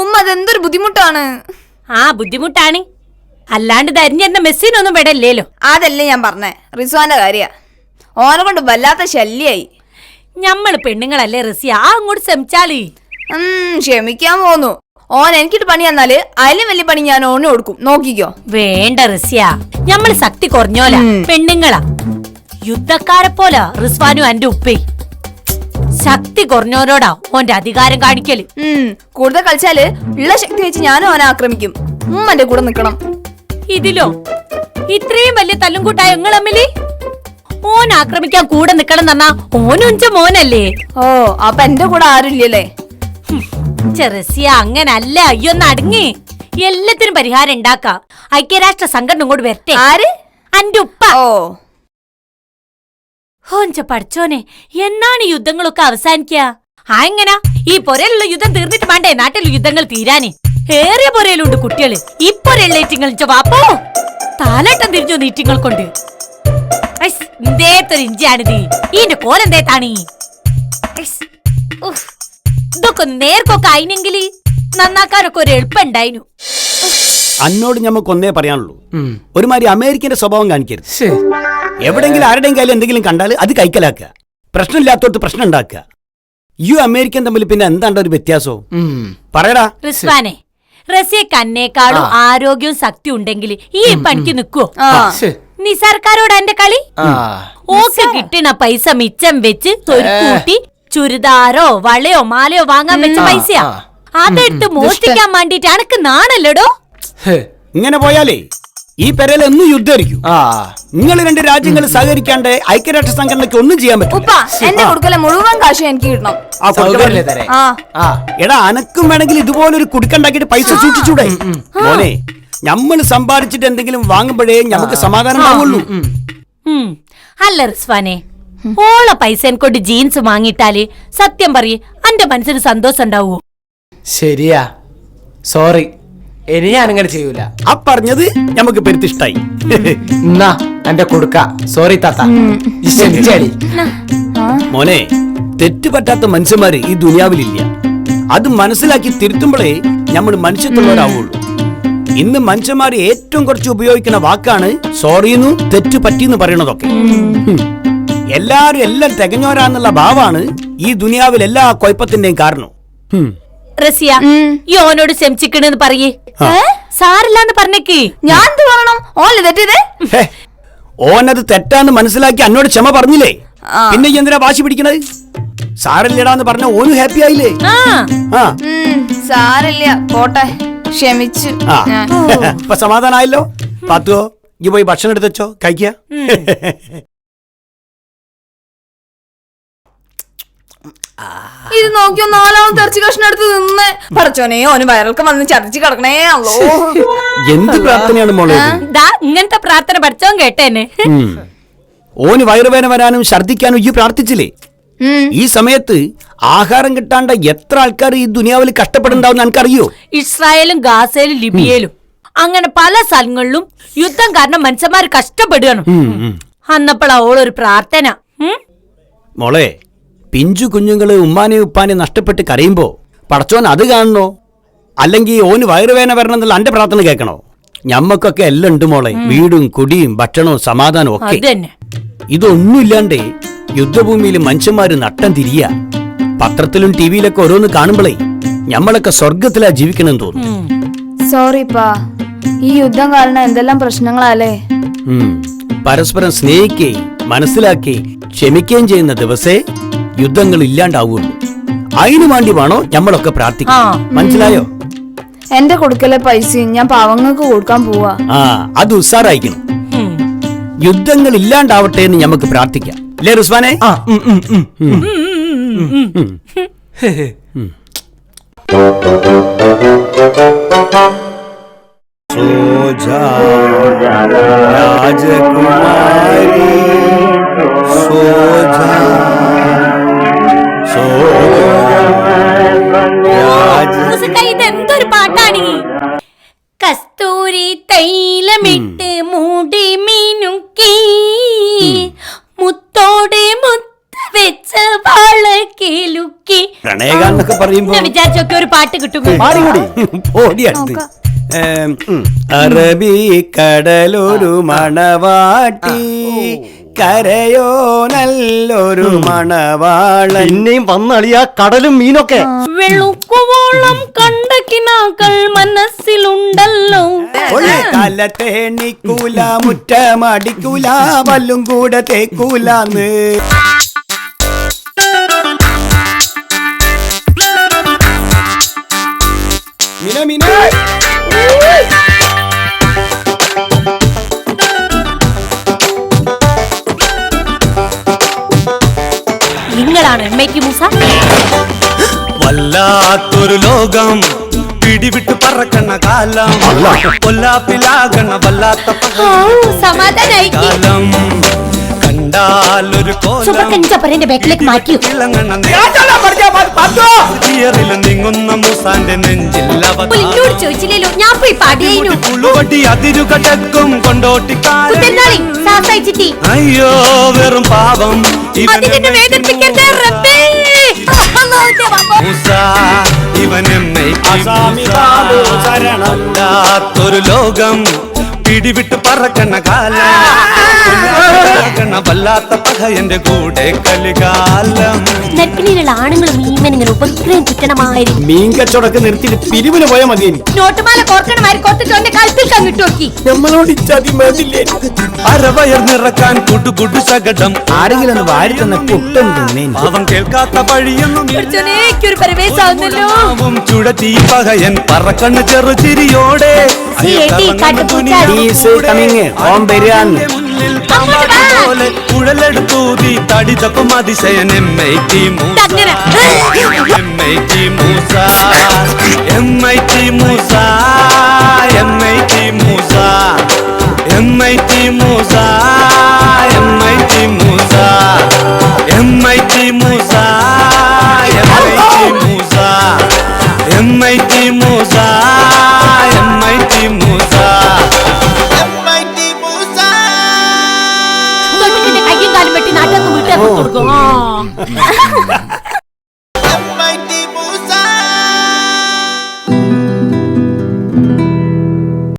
ഉമ്മ അതെന്തൊരു ബുദ്ധിമുട്ടാണ്? ആ ബുദ്ധിമുട്ടാണ്. അല്ലാണ്ട് ധരിഞ്ഞെന്ന മെസ്സിനൊന്നും വേടല്ലേലോ? അതല്ലേ ഞാൻ പറഞ്ഞേ. റിസ്വാന്റെ കാര്യ. ഓനെ കൊണ്ട് വല്ലാത്ത ശല്യായി. നമ്മൾ പെണ്ണുങ്ങളല്ലേ റസിയ? ആ അങ്ങോട്ട് ശ്രമിച്ചാലേ ക്ഷമിക്കാൻ പോന്നു. ഓൻ എനിക്കിട്ട് പണി തന്നാൽ അതിലും വലിയ പണി ഞാൻ ഓന് കൊടുക്കും. നോക്കിക്കോ. വേണ്ട റസിയ. ഞമ്മൾ ശക്തി കുറഞ്ഞോല. പെണ്ണുങ്ങളാ. യുദ്ധക്കാരെ പോലാ റിസ്വാനും എന്റെ ഉപ്പേ. ശക്തി കുറഞ്ഞോരോടാ ഓന്റെ അധികാരം കാണിക്കൽ. കൂടുതൽ കളിച്ചാൽ ഉള്ള ശക്തി വെച്ച് ഞാനും അവനെ ആക്രമിക്കും. ഉമ്മന്റെ കൂടെ നിക്കണം. ഇതിലോ? ഇത്രയും വലിയ തല്ലും കൂട്ടായ നിങ്ങൾ തമ്മിൽ? ഓൻ ആക്രമിക്കാൻ കൂടെ നിക്കണം എന്നാ ഓനുഞ്ച മോനല്ലേ? ഓ അപ്പൊ എന്റെ കൂടെ ആരുമില്ലല്ലേ ചെറസിയ അങ്ങനല്ല അയ്യൊന്ന് അടങ്ങി. എല്ലാത്തിനും പരിഹാരം ഉണ്ടാക്കാം. ഐക്യരാഷ്ട്ര സംഘടന ഇങ്ങോട്ട് വരട്ടെ. ആര്? അന്റെ ഉപ്പ. ഓ. ഓഞ്ച പഠിച്ചോനെ എന്നാണ് യുദ്ധങ്ങളൊക്കെ അവസാനിക്കുക? ആ എങ്ങനാ? ഈ പൊരയിലുള്ള യുദ്ധം തീർന്നിട്ട് വേണ്ടേ നാട്ടിലെ യുദ്ധങ്ങൾ തീരാനേ. ഏറിയ പൊരയിലുണ്ട് കുട്ടികൾ. ഈ പൊരയിലേറ്റിങ്ങൾ വാപ്പോ താലേട്ടം തിരിഞ്ഞു നീറ്റിങ്ങൾ കൊണ്ട്. എന്തേത്തൊരു ഇഞ്ചിയാണിത്. ഈന്റെ കോലെന്തേത്താണ് ഇതൊക്കെ നേർക്കൊക്കെ ആയിനെങ്കിൽ നന്നാക്കാനൊക്കെ ഒരു എളുപ്പമുണ്ടായിനു. അന്നോട് ഞമ്മക്ക് ഒന്നേ പറയാനുള്ളൂ. ഒരുമാതിരി അമേരിക്കന്റെ സ്വഭാവം കാണിക്കരുത്. എവിടെങ്കിലും ആരുടെയും കയ്യിൽ എന്തെങ്കിലും കണ്ടാൽ അത് കൈക്കലാക്കുക. പ്രശ്നമില്ലാത്തോട്ട് പ്രശ്നം ഉണ്ടാക്കുക. യു അമേരിക്കൻ തമ്മിൽ പിന്നെ എന്താണ്ട ഒരു വ്യത്യാസവും. പറയടാ. റിസ്വാനെ റസിയക്ക് അന്നേക്കാളും ആരോഗ്യവും ശക്തി ഉണ്ടെങ്കിൽ ഈ പണിക്ക് നിക്കുവോ. നിസാർക്കാരോട് എന്റെ കളി? ഓക്കെ കിട്ടണ പൈസ മിച്ചം വെച്ച് തൊരുക്കൂട്ടി ചുരിദാരോ വളയോ മാലയോ വാങ്ങാൻ വെച്ച പൈസയാ. അതെടുത്ത് മോഷ്ടിക്കാൻ വേണ്ടിട്ട് അനക്ക് നാണല്ലോടോ. ഇങ്ങനെ പോയാലേ ഈ പെരയിൽ എന്നും യുദ്ധമായിരിക്കും. ആ. നിങ്ങൾ രണ്ട് രാജ്യങ്ങൾ സഹകരിക്കാണ്ട് ഐക്യരാഷ്ട്ര സംഘടനയ്ക്ക് ഒന്നും ചെയ്യാൻ പറ്റും മുഴുവൻ കാശ് എനിക്ക് കിട്ടണം. എടാ അനക്കും വേണമെങ്കിൽ ഇതുപോലെ ഒരു കുടുക്കുണ്ടാക്കിയിട്ട് പൈസ സൂക്ഷിച്ചൂടെ? മോനെ നമ്മൾ സമ്പാദിച്ചിട്ട് എന്തെങ്കിലും വാങ്ങുമ്പോഴേ നമുക്ക് സമാധാനം ആവുള്ളൂ. അല്ല റിസ്വാനെ ഓള പൈസ കൊണ്ട് ജീൻസ് വാങ്ങിയിട്ടാൽ സത്യം പറയേ അന്റെ മനസ്സിന് സന്തോഷം ഉണ്ടാവോ ശരിയാ. സോറി. ഇനി ഞാൻ അങ്ങനെ ചെയ്യൂല. ആ പറഞ്ഞത് നമുക്ക് പെരുത്തിഷ്ടായി എന്നാ എന്റെ കൊടുക്ക. സോറി താത്ത. മോനെ തെറ്റ് പറ്റാത്ത മനുഷ്യന്മാര് ഈ ദുനിയാവിലില്ല. അത് മനസ്സിലാക്കി തിരുത്തുമ്പോഴേ നമ്മൾ മനുഷ്യത്തുള്ളവരാവുള്ളൂ ഇന്ന് മനുഷ്യന്മാര് ഏറ്റവും കുറച്ച് ഉപയോഗിക്കുന്ന വാക്കാണ് സോറിന്നു തെറ്റ് പറ്റിന്ന് പറയണതൊക്കെ. എല്ലാരും എല്ലാം തികഞ്ഞോരാന്നുള്ള ഭാവമാണ് ഈ ദുനിയാവിൽ എല്ലാ കുഴപ്പത്തിന്റെയും കാരണം. റസിയ യോനോട് ഓനോട് ശമിച്ചിക്കണെന്ന് പറയേ. സാറില്ലാന്ന് പറഞ്ഞേക്ക്. ഞാൻ എന്ത് പറയണം? ഓല്ലേ തെറ്റിയതേ? ഹേ, ഓനത് തെറ്റാന്ന് മനസ്സിലാക്കി എന്നോട് ക്ഷമ പറഞ്ഞില്ലേ? പിന്നെ എന്തിനാ വാശി പിടിക്കണത്? സാറില്ലടാന്ന് പറഞ്ഞ ഓനും ഹാപ്പി ആയില്ലേ? സാറില്ല. പോട്ടെ ക്ഷമിച്ചു. ഇപ്പൊ സമാധാനായല്ലോ? പാത്തുവോ ഇ പോയി ഭക്ഷണം എടുത്തോ കഴിക്ക. ഇത് നോക്കിയോ നാലാമത്തെ ഇറച്ചി കഷ്ണം എടുത്ത് നിന്ന്. പറച്ചോനെ ഓന് വയറൽക്ക് വന്ന് ചതച്ച് കിടക്കണേ അല്ലോ എന്ത് പ്രാർത്ഥനയാണ് മോളെ ഇത്? ദാ ഇങ്ങനത്തെ പ്രാർത്ഥന പഠിച്ചോ കേട്ടേനെ. ഉം. ഓന് വയറുവേന വരാനും ഛർദിക്കാനും ഈ പ്രാർത്ഥിച്ചില്ലേ? ഈ സമയത്ത് ആഹാരം കിട്ടാണ്ട എത്ര ആൾക്കാർ ഈ ദുനിയാവിൽ കഷ്ടപ്പെടുന്നുണ്ടാവും എനിക്കറിയോ ഇസ്രായേലും ഗാസയിലും ലിബിയയിലും. അങ്ങനെ പല സ്ഥലങ്ങളിലും യുദ്ധം കാരണം മനുഷ്യന്മാര് കഷ്ടപ്പെടുകയാണ്. അന്നപ്പോൾ അവളൊരു പ്രാർത്ഥന. ഉം? മോളെ പിഞ്ചു കുഞ്ഞുങ്ങൾ ഉമ്മാനെ ഉപ്പാനെ നഷ്ടപ്പെട്ട് കരയുമ്പോൾ പടച്ചോൻ അത് കാണണോ? അല്ലെങ്കിൽ ഓന് വയറുവേന വരണം എന്നുള്ള അന്റെ പ്രാർത്ഥന കേൾക്കണോ? ഞമ്മക്കൊക്കെ എല്ലാം ഉണ്ട് മോളെ. വീടും കുടിയും ഭക്ഷണവും സമാധാനവും ഒക്കെ. ഇതൊന്നുമില്ലാണ്ട് തന്നെ. ഇതൊന്നുമില്ലാണ്ടേ യുദ്ധഭൂമിയിൽ മനുഷ്യന്മാര് നട്ടം തിരിയ. പത്രത്തിലും ടിവിയിലൊക്കെ ഓരോന്ന് കാണുമ്പോഴേ ഞമ്മളൊക്കെ സ്വർഗത്തിലാ ജീവിക്കണം തോന്നുന്നു. സോറിപ്പാ ഈ യുദ്ധം കാരണം എന്തെല്ലാം പ്രശ്നങ്ങളാലേ പരസ്പരം സ്നേഹിക്കുകയും മനസ്സിലാക്കുകയും ക്ഷമിക്കുകയും ചെയ്യുന്ന ദിവസേ യുദ്ധങ്ങൾ ഇല്ലാണ്ടാവുള്ളൂ. അതിനു വേണ്ടി വേണോ ഞമ്മളൊക്കെ പ്രാർത്ഥിക്കാം മനസ്സിലായോ? എന്റെ കൊടുക്കലെ പൈസയും ഞാൻ പാവങ്ങൾക്ക് കൊടുക്കാൻ പോവാ. ആ അത് ഉസാറായിക്കണം യുദ്ധങ്ങൾ ഇല്ലാണ്ടാവട്ടെ എന്ന് ഞമ്മക്ക് പ്രാർത്ഥിക്കാം. അല്ലേ റുസ്വാനെ രാജകുമാരി ഉം, പറയുമ്പോ വിചാരിച്ചൊക്കെ ഒരു പാട്ട് കിട്ടും. ഏം, അറബിക്കടലൊരു മണവാട്ടി കരയോ നല്ലൊരു മണവാള പിന്നെയും വന്നളിയ കടലും മീനൊക്കെ. വെളുക്കുവോളം കണ്ട കിനാക്കൾ മനസ്സിലുണ്ടല്ലോ. ഒരു മുറ്റമടിക്കൂല വല്ലും കൂടെ തേക്കൂലാന്ന്. ഇതാണ് മേക്കി മൂസ. വല്ലാത്തൊരു ലോകം. പിടിവിട്ട് പറക്കണ കാലം. കൊല്ലാപ്പിലാകണ വല്ലാത്ത സമാധാനം കണ്ടാലൊരു ഞാൻ കൊണ്ടോട്ടി അയ്യോ വെറും പാപം വേദനിപ്പിക്കരുത്. ശരണമല്ലാത്തൊരു ലോകം പിടിവിട്ട് പറക്കണ കാലം. പറക്കണ വല്ലാത്ത പകയന്റെ കൂടെ കലികാലം നെറ്റിലുള്ള ആണുങ്ങളും ഈമനിങ്ങനെ ഉപഗ്രഹം ചുറ്റണമായിരുന്നു മീൻ കച്ചവടമൊക്കെ നിർത്തിയിട്ട് പിരിവിന് പോയാൽ മതി എനിക്ക് നോട്ടുമാല കോർക്കണമായി കോർത്തിട്ട് അവന്റെ കഴുത്തിൽ കങ്ങിട്ട് നോക്കി. നമ്മളോട് ഇച്ചാതി മതില്ലേ? അരവയർ നിറക്കാൻ കുടുകുടു ശകടം. ആരെങ്കിലും ഒന്ന് വാരി തന്ന പുട്ടും തിന്നേൻ പാവം കേൾക്കാത്ത പഴിയൊന്നും ഒരു പരവേശാവുന്നല്ലോ ും ചുഴറ്റി പകയൻ പറക്കണ്ണ് ചെറുചിരിയോടെ. സി, എടി, കാട്ടുപൂച്ച. ഈസ് കമ്മിങ് ഓം വരികയാന്ന് கண்ணில் பாம்பாடு போல குழலெடுத்தூதி தடி தப்பும் அதிசய எம்ஐடி மூசா. எம்ஐடி மூசா. எம்ஐடி மூசா. எம்ஐடி மூசா. எம்ஐடி மூசா. hum, hum, hum.